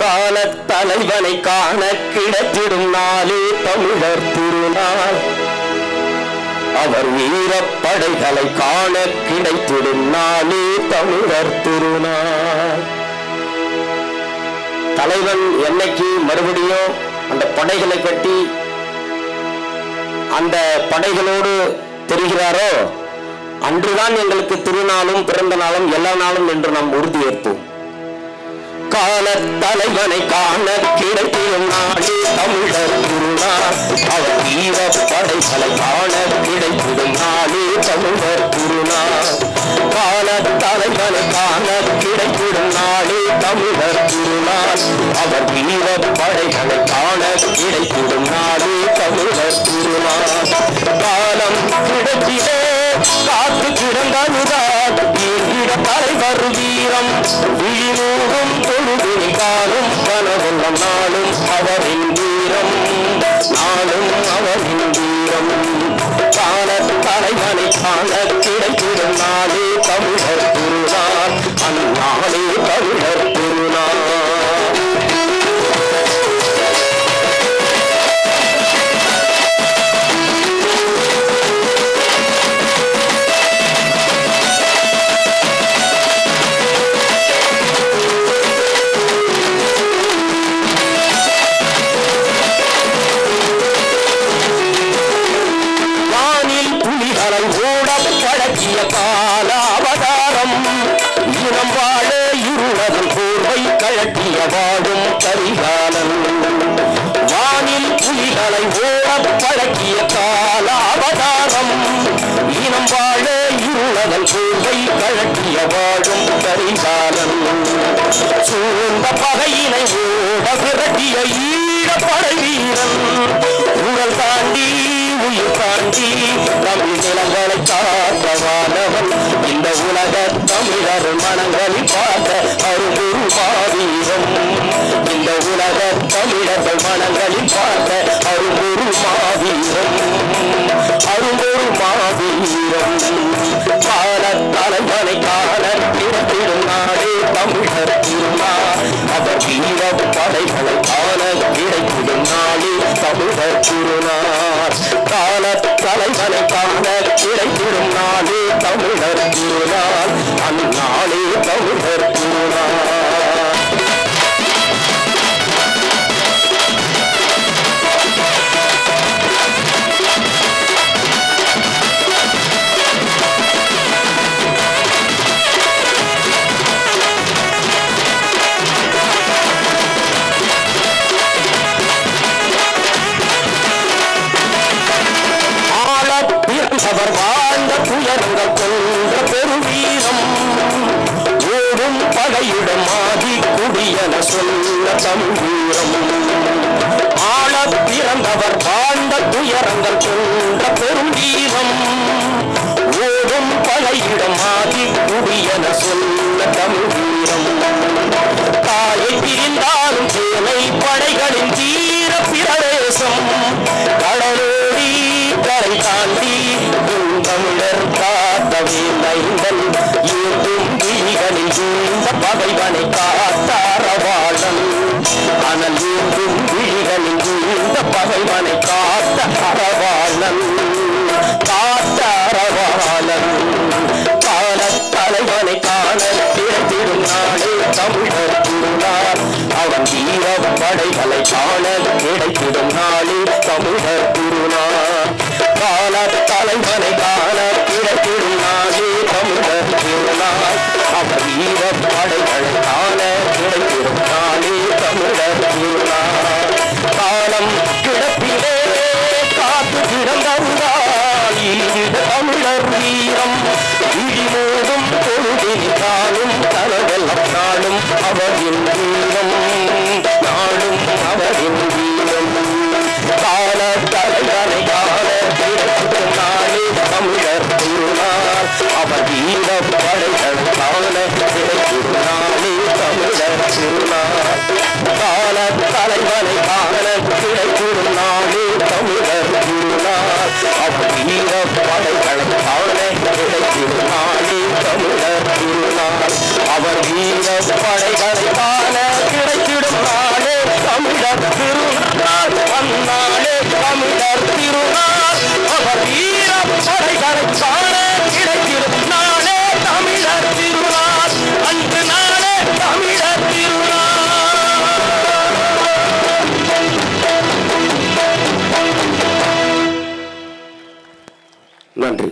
கால தலைவனை காண கிடைத்திடும் நாளே தமிழர் திருநாள். அவர் வீரப்படைகளை காண கிடைத்திடும் நாளே தமிழர் திருநாள். தலைவன் என்னைக்கு மறுபடியும் அந்த படைகளை கட்டி அந்த படைகளோடு தெரிகிறாரோ அன்றுதான் எங்களுக்கு திருநாளும் பிறந்த நாளும் எல்லா நாளும் என்று நாம் உறுதியேற்போம். கால தலைவனை காண கிடைத்திடும் நாடு தமிழர் திருநாள். அவர் வீர படைகளை காண கிடைத்திடும் நாடு தமிழர் திருநாள். கால தலைவனை காண கிடைத்திடும் நாடு தமிழர் திருநாள். அவர் வீர படைகளை காண கிடைத்திடும் நாடு தமிழர் திருநாள். காலம் கிடைத்திடே காத்து கிடந்தனுதான் ஈங்கிட தலைவர் வீரம் விழிமூடும் தொழுதில் காணும் நாளும் அவரின் வீரம். நாளும் அவரின் வீரம். காண தலைவனை காண கிடைத்திடும் நாளே தமிழர் திருநாள். அந்நாளே தமிழர் புலிகளை ஓடப் பழக்கிய காலாவதாரம். இனம் வாழ இருளதன் போர்வை கழட்டிய வாழும் கரிகாலன். வானில் புலிகளை ஓடப் பழக்கிய காலாவதாரம். இனம் வாழ இருளதன் போர்வை கழட்டிய வாழும் கரிகாலன். சூழ்ந்த பகையினை ஓட விரட்டிய ஈழப்படை வீரன். உடல் தாண்டி உயிர் தாண்டி தமிழ் நிலங்களை காத்த காத்தவானவன் இந்த உலக தமிழர் மனங்களில் பார்த்த அருகுரு மாவீரம் இந்த உலக தமிழர்கள் மனங்களில் பார்த்த அருகுரு மாவீரம் அருகுரு மாவீரம் கால தலைவனை கால பிறப்பிடும் நாடே தமிழர் திருமா அவர் வீர படைகளை கால கிடைத்திடும் நாளே சமூக திருநாள் கால தலைவனை காண கிடைத்திடும் நாளே தமிழர் திருநாள். அந்நாளே தமிழர் திருநாள். சொல்ல தமிழீரம் ஆள பிறந்தவர் வாழ்ந்த துயரங்கள் கொன்ற பெருவீரம் ஓடும் பகைவனை காத்த அறவாளன் காத்த அறவாளன் கால தலைவனை காண பிறந்திடும் நாளே தமிழர் திருநாள் அவன் வீர படைகளை காண கிடைத்திடும் நாளே தமிழர் திருநாள் கால தலைவனை காண கிடைத்திடும் நாளே தமிழர் திருநாள் அவன் வீர படைகளை காண கிடைத்திடும் நாளே தமிழர் திருநாள் காலம் அவரின் வீரம் நாளும் அவரின் வீரம் கால தலைவனை கால கிடைக்கும் நாளே தமிழர் திருநாள் அவர் வீர படைகள் கால கிடைக்கும் நாளே தமிழர் திருநாள் கால தலைவனை கால நாளே தமிழர் திருநாள் அவர் வீர படைகளை காண கிடைத்திடும் நாள் தமிழர் திருநாள். அந்நாளே தமிழர் திருநாள். அவர் வீர படைகளை காண கிடைத்திடும் நாளே தமிழர் திருநாள். அன்று நாளே தமிழர் திருநாள். நன்றி.